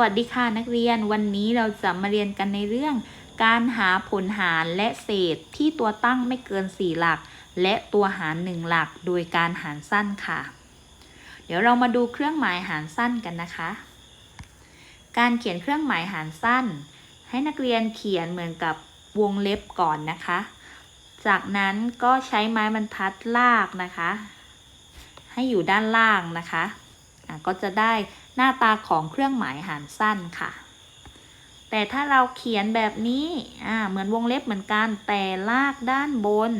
วัสดีค่ะนักเรียนวันนี้เราจะมาเรียนกันในเรื่อง การหาผลหารและเศษที่ตัวตั้งไม่เกิน 4 หลัก และตัวหาร 1 หลักโดยการหารสั้นค่ะ เดี๋ยวเรามาดูเครื่องหมายหารสั้นกันนะคะ การเขียนเครื่องหมายหารสั้น ให้นักเรียนเขียนเหมือนกับวงเล็บก่อนนะคะ จากนั้นก็ใช้ไม้บรรทัดลากนะคะ ให้อยู่ด้านล่างนะคะะก็จะได้ หน้าตาของเครื่องหมายหารสั้นค่ะ แต่ถ้าเราเขียนแบบนี้อ่าเหมือนวงเล็บเหมือนกันแต่ลากด้านบน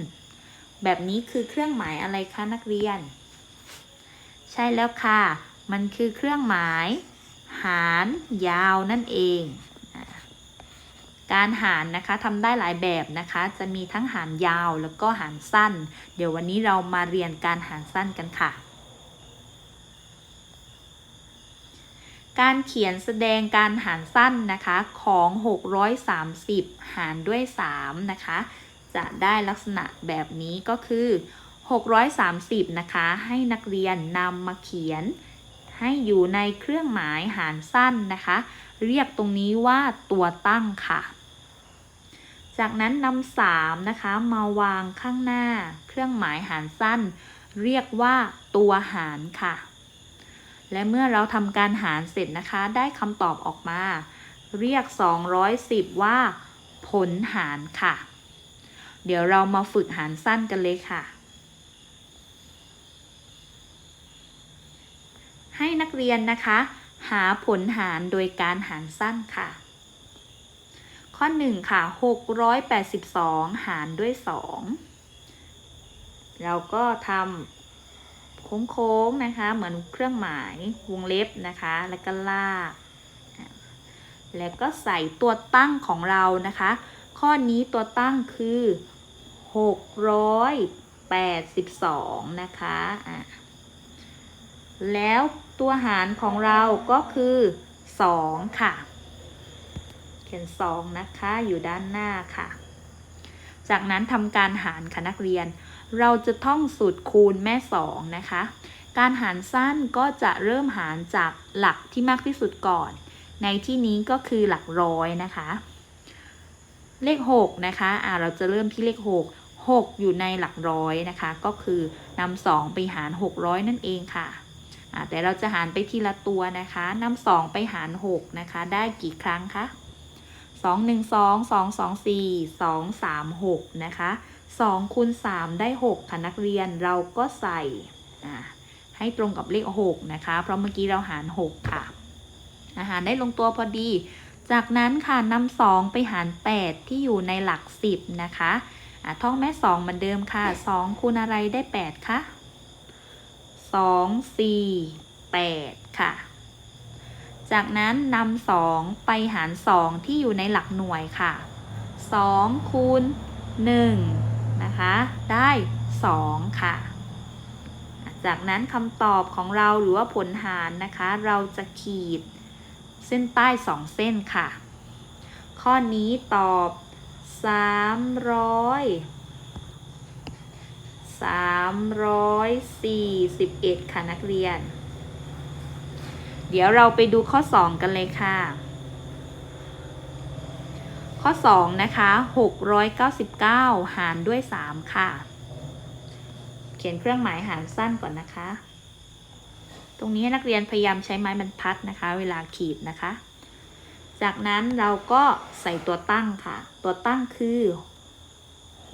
แบบนี้คือเครื่องหมายอะไรคะนักเรียน ใช่แล้วค่ะ มันคือเครื่องหมาย หารยาวนั่นเองการหารนะคะทำได้หลายแบบนะคะ จะมีทั้งหารยาวแล้วก็หารสั้น เดี๋ยววันนี้เรามาเรียนการหารสั้นกันค่ะ การเขียนแสดงการหารสั้นนะคะของ 630 หารด้วย 3 นะคะ จะได้ลักษณะแบบนี้ก็คือ 630 นะคะ ให้นักเรียนนำมาเขียน ให้อยู่ในเครื่องหมายหารสั้นนะคะ เรียกตรงนี้ว่าตัวตั้งค่ะ จากนั้นนำ3นะคะ มาวางข้างหน้า เครื่องหมายหารสั้น เรียกว่าตัวหารค่ะ และเมื่อเราทำการหารเสร็จนะคะ ได้คำตอบออกมา เรียก 210 ว่า ผลหารค่ะ เดี๋ยวเรามาฝึกหารสั้นกันเลยค่ะ ให้นักเรียนนะคะ หาผลหารโดยการหารสั้นค่ะ ข้อ 1 ค่ะ 682 หารด้วย 2 เราก็ทำ โค้งๆนะคะ เหมือนเครื่องหมายวงเล็บนะคะ แล้วก็ลาก แล้วก็ใส่ตัวตั้งของเรานะคะ ข้อนี้ตัวตั้งคือ 682 นะคะอะแล้วตัวหารของเราก็คือ 2 ค่ะ เขียน 2 นะคะ อยู่ด้านหน้าค่ะ จากนั้นทำการหารค่ะนักเรียน เราจะท่องสูตรคูณแม่สองนะคะ การหารสั้นก็จะเริ่มหารจากหลักที่มากที่สุดก่อน ในที่นี้ก็คือหลักร้อยนะคะ เลข 6 นะคะอ่าเราจะเริ่มที่เลข 6 6 อยู่ในหลักร้อยนะคะ ก็คือนำสองไปหาร 600 นั่นเองค่ะแต่เราจะหารไปทีละตัวนะคะนำสองไปหาร 6 นะคะ ได้กี่ครั้งคะ 2 1 2 2 2 4 2 3 6 นะคะ2คูณ3ได้ 6 ค่ะนักเรียนเราก็ใส่ให้ตรงกับเลข 6 นะคะ เพราะเมื่อกี้เราหาร 6 ค่ะ อาหารได้ลงตัวพอดี จากนั้นค่ะนำ2ไปหาร 8 ที่อยู่ในหลัก 10 นะคะะท่องแม่ 2 เหมือนเดิมค่ะ 2 คูณอะไรได้ 8 คะ 2 4 8 ค่ะ จากนั้นนำ2ไปหาร2ที่อยู่ในหลักหน่วยค่ะ2คูณ1นะคะได้2ค่ะ จากนั้นคำตอบของเราหรือว่าผลหารนะคะ เราจะขีดเส้นใต้2เส้นค่ะ ข้อนี้ตอบ300 341ค่ะนักเรียน เดี๋ยวเราไปดูข้อ 2 กันเลยค่ะ ข้อ 2 นะคะ 699 หารด้วย 3 ค่ะ เขียนเครื่องหมายหารสั้นก่อนนะคะ ตรงนี้นักเรียนพยายามใช้ไม้บรรทัดนะคะ เวลาขีดนะคะ จากนั้นเราก็ใส่ตัวตั้งค่ะ ตัวตั้งคือ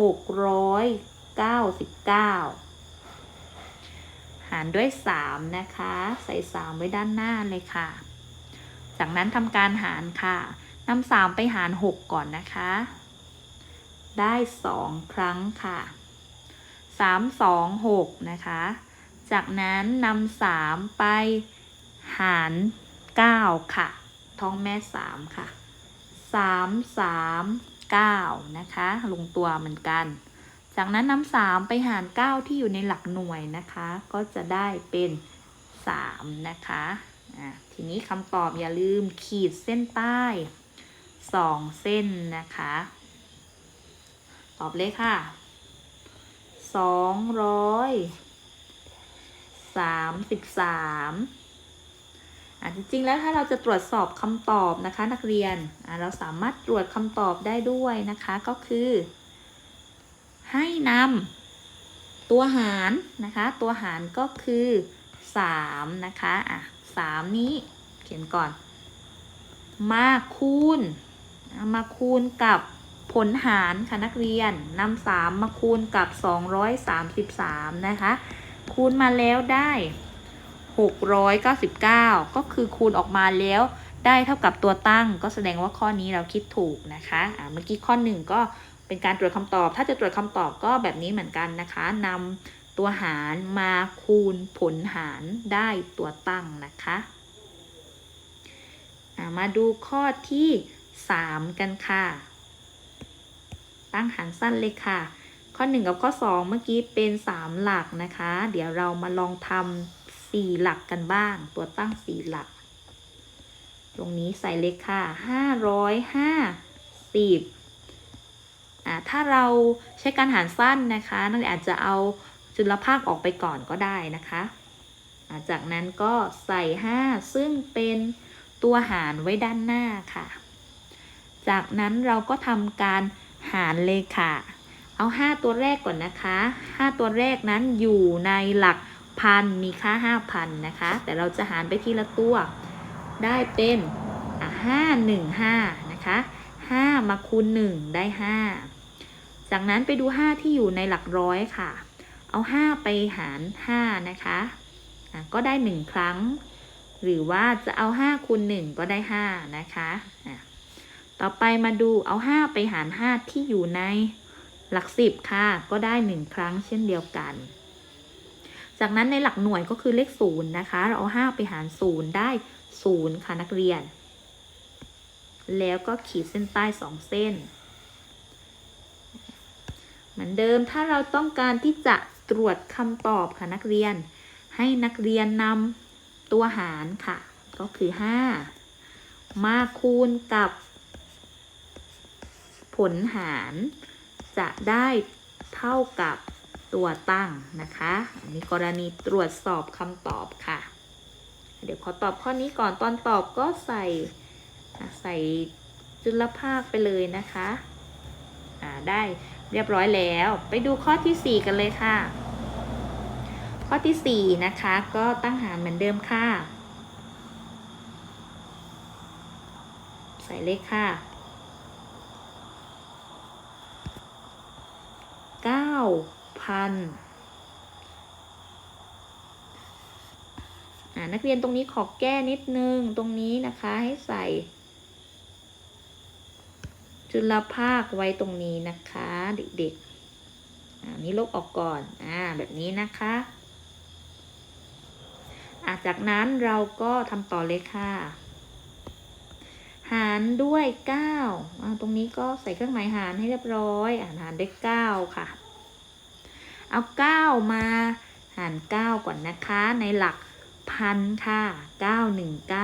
699ารด้วย 3 นะคะ ใส่ 3 ไว้ด้านหน้าเลยค่ะ จากนั้นทำการหารค่ะนำ3ไปหาร 6 ก่อนนะคะ ได้ 2 ครั้งค่ะ 3 2 6 นะคะ จากนั้นนำ3ไปหาร 9 ค่ะ ท้องแม่ 3 ค่ะ 3 3 9 นะคะ ลงตัวเหมือนกัน จากนั้นนำ3ไปหาร 9 ที่อยู่ในหลักหน่วยนะคะ ก็จะได้เป็น 3 นะคะะทีนี้คำตอบอย่าลืมขีดเส้นใต้ 2 เส้นนะคะ ตอบเลยค่ะสองร้อยสามสิบสามอะจริงๆ แล้วถ้าเราจะตรวจสอบคำตอบนะคะนักเรียน เราสามารถตรวจคำตอบได้ด้วยนะคะก็คือ ให้นำตัวหารนะคะ ตัวหารก็คือ3นะคะอะ3นี้เขียนก่อน มาคูณ มาคูณกับผลหารค่ะนักเรียนนำ3มาคูณกับ233นะคะ คูณมาแล้วได้699ก็คือคูณออกมาแล้วได้เท่ากับตัวตั้ง ก็แสดงว่าข้อนี้เราคิดถูกนะคะอ่าเมื่อกี้ข้อหนึ่งก็ เป็นการตรวจคำตอบ ถ้าจะตรวจคำตอบก็แบบนี้เหมือนกันนะคะ นำตัวหารมาคูณผลหารได้ตัวตั้งนะคะมาดูข้อที่ 3 กันค่ะ ตั้งหารสั้นเลยค่ะ ข้อ 1 กับข้อ 2 เมื่อกี้เป็น 3 หลักนะคะ เดี๋ยวเรามาลองทำ4หลักกันบ้าง ตัวตั้ง 4 หลัก ตรงนี้ใส่เลขค่ะ 505 10 ถ้าเราใช้การหารสั้นนะคะนักเรียนอาจจะเอาจุลภาคออกไปก่อนก็ได้นะคะาจากนั้นก็ใส่ห้าซึ่งเป็นตัวหารไว้ด้านหน้าค่ะ จากนั้นเราก็ทำการหารเลยค่ะ เอา 5 ตัวแรกก่อนนะคะ 5 ตัวแรกนั้นอยู่ในหลักพันมีค่า 5,000 นะคะ แต่เราจะหารไปทีละตัว ได้เป็นอะ5 1 5 นะคะ 5 มาคูณ 1 ได้ 5 จากนั้นไปดู 5 ที่อยู่ในหลักร้อยค่ะ เอา 5 ไปหาร 5 นะคะะก็ได้ 1 ครั้ง หรือว่าจะเอา 5คูณ1ก็ได้ 5 นะคะะต่อไปมาดูเอา 5 ไปหาร 5 ที่อยู่ในหลักสิบค่ะ ก็ได้หนึ่งครั้งเช่นเดียวกัน จากนั้นในหลักหน่วยก็คือเลขศูนย์นะคะ เราเอาห้าไปหารศูนย์ได้ศูนย์ค่ะนักเรียน แล้วก็ขีดเส้นใต้สองเส้น เหมือนเดิมถ้าเราต้องการที่จะตรวจคำตอบค่ะนักเรียน ให้นักเรียนนำตัวหารค่ะ ก็คือ 5 มาคูณกับ ผลหาร จะได้เท่ากับตัวตั้งนะคะ อันนี้กรณีตรวจสอบคำตอบค่ะ เดี๋ยวขอตอบข้อนี้ก่อนตอนตอบก็ใส่ใส่จุลภาคไปเลยนะคะอ่าได้ เรียบร้อยแล้ว ไปดูข้อที่ 4 กันเลยค่ะ ข้อที่ 4 นะคะ ก็ตั้งหารเหมือนเดิมค่ะ ใส่เลขค่ะ เก้าพันนักเรียนตรงนี้ขอแก้นิดนึงตรงนี้นะคะให้ใส่ จุลภาคไว้ตรงนี้นะคะ เด็กๆอ่านี้ลบออกก่อนอ่าแบบนี้นะคะอ่าจากนั้นเราก็ทำต่อเลยค่ะ หารด้วย9อ่าตรงนี้ก็ใส่เครื่องหมายหารให้เรียบร้อยอ่าหารด้วย9ค่ะ เอา 9 มาหาร 9 ก่อนนะคะ ในหลักพันค่ะ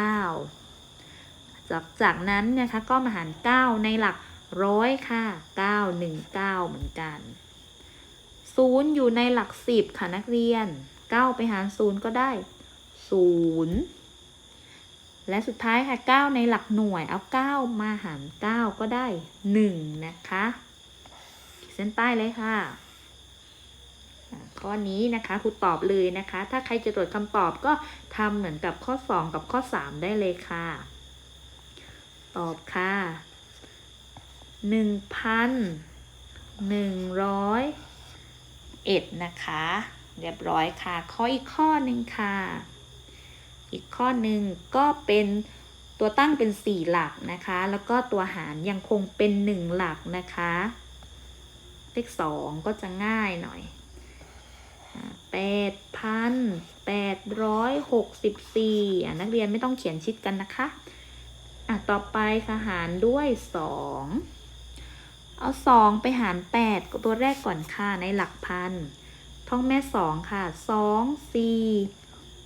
919จากจากนั้นนะคะก็มาหาร 9 ในหลัก ร้อยค่ะ919เหมือนกัน0อยู่ในหลัก10ค่ะนักเรียน9ไปหาร0ก็ได้0และสุดท้ายค่ะ9ในหลักหน่วยเอา9มาหาร9ก็ได้1นะคะเส้นใต้เลยค่ะข้อนี้นะคะครูตอบเลยนะคะ ถ้าใครจะตรวจคำตอบก็ทำเหมือนกับข้อ 2 กับข้อ 3 ได้เลยค่ะ ตอบค่ะ 1,101นะคะ เรียบร้อยค่ะ ข้ออีกข้อหนึ่งค่ะ อีกข้อหนึ่งก็เป็นตัวตั้งเป็น4หลักนะคะ แล้วก็ตัวหารยังคงเป็น1หลักนะคะเลข2ก็จะง่ายหน่อยแปดพันแปดร้อยหกสิบสี่นักเรียนไม่ต้องเขียนชิดกันนะคะ อะ ต่อไปค่ะหารด้วยสอง เอาสองไปหารแปดตัวแรกก่อนค่ะในหลักพัน ท่องแม่สองค่ะสองสี่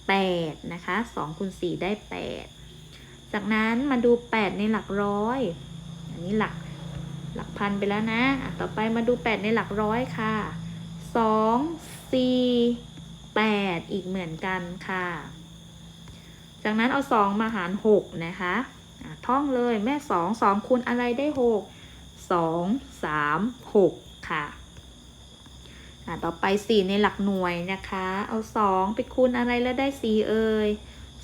แปดนะคะสองคูณสี่ได้แปดจากนั้นมาดูแปดในหลักร้อย อันนี้หลักหลักพันไปแล้วนะะต่อไปมาดูแปดในหลักร้อยค่ะสองสี่แปดอีกเหมือนกันค่ะ จากนั้นเอา2มาหาร6นะคะอะท่องเลยแม่2 2คูณอะไรได้6 2 3 6ค่ะอะต่อไป 4 ในหลักหน่วยนะคะ เอา 2 ไปคูณอะไรแล้วได้ 4 เอ่ย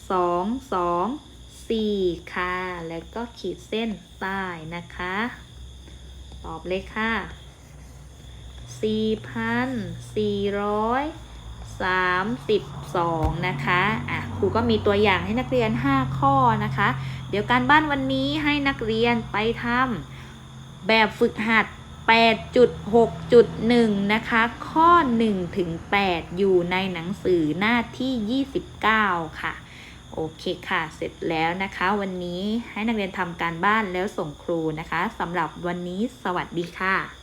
2 2 4 ค่ะ แล้วก็ขีดเส้นใต้นะคะ ตอบเลยค่ะ 4,432 นะคะ อะ ครูก็มีตัวอย่างให้นักเรียน 5 ข้อนะคะ เดี๋ยวการบ้านวันนี้ให้นักเรียนไปทำ แบบฝึกหัด 8.6.1 นะคะ ข้อ 1 ถึง 8 อยู่ในหนังสือหน้าที่ 29 ค่ะ โอเคค่ะ เสร็จแล้วนะคะ วันนี้ให้นักเรียนทำการบ้านแล้วส่งครูนะคะสำหรับวันนี้สวัสดีค่ะ